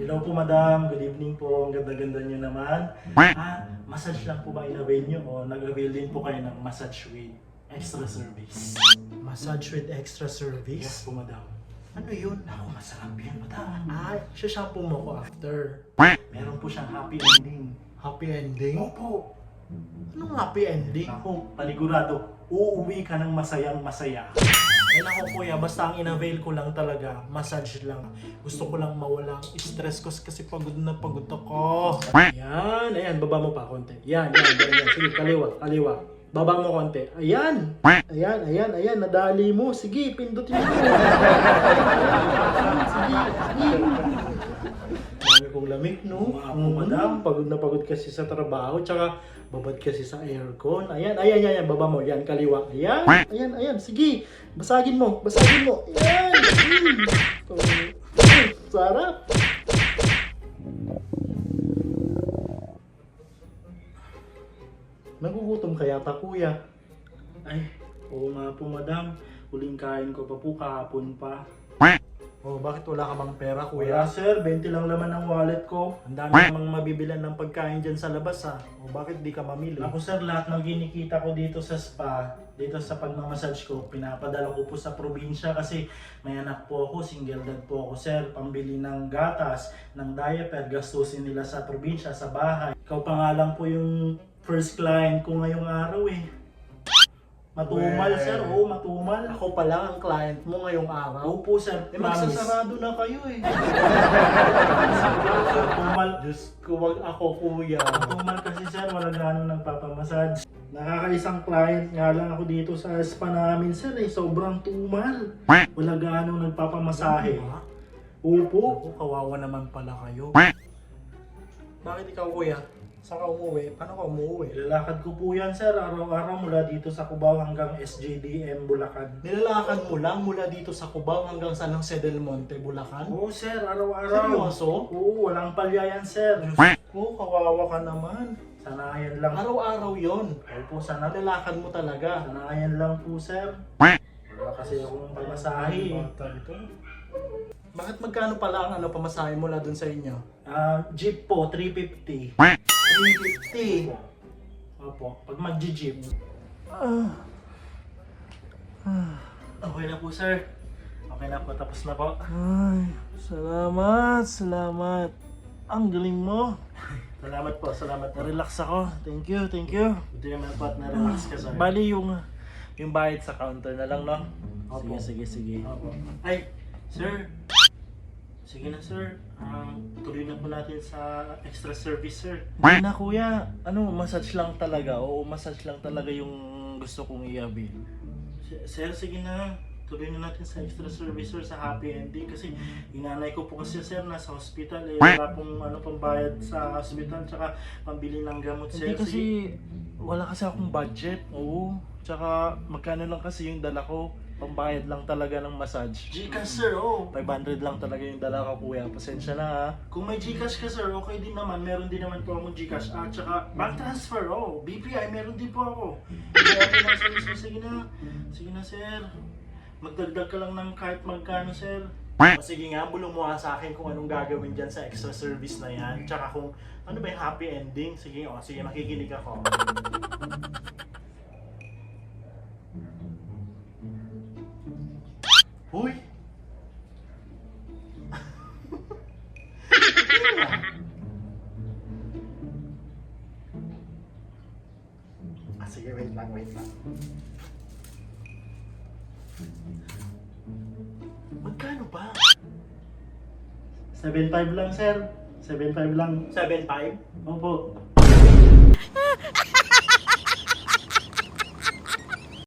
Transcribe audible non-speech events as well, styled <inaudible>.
Hello po madam, good evening po. Ang ganda-ganda niyo naman. Ah, massage lang po ba in-avail niyo o nag-avail din po kayo ng massage with extra service? Massage with extra Yes service? po madam. Ano yun? Ako, masarap yan madam. Ah, shampoo mo ko after. Meron po siyang happy ending. Happy ending? Opo. Anong happy ending? Ako, panigurado, uuwi ka ng masayang masaya. Ay nako kuya, basta ang in-avail ko lang talaga, massage lang. Gusto ko lang mawala ang stress ko kasi pagod na pagod ako. Yan, ayan, baba mo pa konti. Yan, yan, yan, yan. Sige, kaliwa, kaliwa. Baba mo konti. Ayan. Ayan, ayan, ayan, nadali mo. Sige, pindutin mo. <laughs> Sige, sige. Dami kong lamig, no? Mga po, Mm, madam. Pagod na pagod kasi sa trabaho, tsaka babad kasi sa aircon. Ayan, ayan, ayan, ayan, baba mo. Yan, kaliwa. Ayan, ayan, ayan. Sige, basagin mo, basagin mo. Ayan. Mm. Mm, Sarap. Nagugutom kaya ta, kuya. Ay, oo nga po madam. Huling kain ko pa po kahapon pa. Oh, bakit wala ka bang pera, Kuya kuya? sir, 20 lang laman ang wallet ko. Ang dami namang mabibilan ng pagkain dyan sa labas, ha? O bakit di ka mamili? Ako sir, lahat ng ginikita ko dito sa spa, dito sa pagmamassage ko, pinapadala ko po sa probinsya kasi may anak po ako, single dad po ako sir, pambili ng gatas, ng diaper, gastusin nila sa probinsya, sa bahay. Ikaw pa nga lang po yung first client ko ngayong araw eh. Matumal Well. sir, oo matumal. Ako pa lang ang client mo ngayong araw. Oo po sir, Eh, promise. magsasarado na kayo eh. <laughs> Matumal. Diyos ko, wag ako kuya. Matumal kasi sir, wala gano'ng nagpapamassage. Nakakaisang client nga lang ako dito sa spa namin sir eh, sobrang tumal. Wala gano'ng nagpapamasahe. Diba? Opo. Ako, kawawa naman pala kayo. Bakit ikaw kuya? Saan ka umuwi? Paano ka umuwi? Nilalakad ko po yan sir, araw-araw mula dito sa Cubao hanggang SJDM Bulacan. Nilalakad mo lang mula dito sa Cubao hanggang San Jose del Monte, Bulacan? Oo sir, araw-araw. Seryoso? Oo, walang palya yan sir. Oo, kawawa ka naman. Sanayan lang. Araw-araw yon. Opo, sana Nilalakad mo talaga. Sanayan lang po sir. Wala kasi akong pamasahe eh. Bata ito. Bakit magkano pala ang ano pamasahe mula dun sa inyo? Ah, jeep po, 350. 350. Opo, pag mag-jeep. Ah. Okay na po sir. Okay na po, tapos na po. Ay, salamat, salamat. Ang galing mo. <laughs> Salamat po, salamat po. Na-relax ako. Thank you, thank you. Buti naman po at na-relax ka sir. Bali yung yung bayad sa counter na lang, no? Opo. Sige, sige, sige. Opo. Ay, sir. Sige na sir. Ah, tuloy na po natin sa extra service sir. Hindi na kuya, ano, massage lang talaga. Oo, massage lang talaga yung gusto kong i-avail. S- Sir, sige na. Tuloy na natin sa extra service sir sa happy ending kasi inanay ko po kasi sir nasa hospital eh wala pong ano pambayad sa hospital tsaka pambili ng gamot sir. Hindi kasi, wala kasi akong budget. Oo. Tsaka, magkano lang kasi yung dala ko. Pambayad lang talaga ng massage. Gcash sir, oh. 500 lang talaga yung dala ko kuya. Pasensya na ha. Kung may Gcash ka sir, okay din naman. Meron din naman po akong Gcash. At saka bank transfer, oh. BPI, meron din po ako. Kaya okay lang sir, sir. Sige na. Sige na sir. Magdagdag ka lang ng kahit magkano sir. O sige nga, bulong mo nga sa akin kung anong gagawin dyan sa extra service na yan. Tsaka kung ano ba yung happy ending. Sige, o sige, makikinig ako. Huy! <laughs> ah, sige, wait lang, wait lang. Magkano ba? 7.5 lang sir. 7.5 lang. 7.5? Opo. <laughs>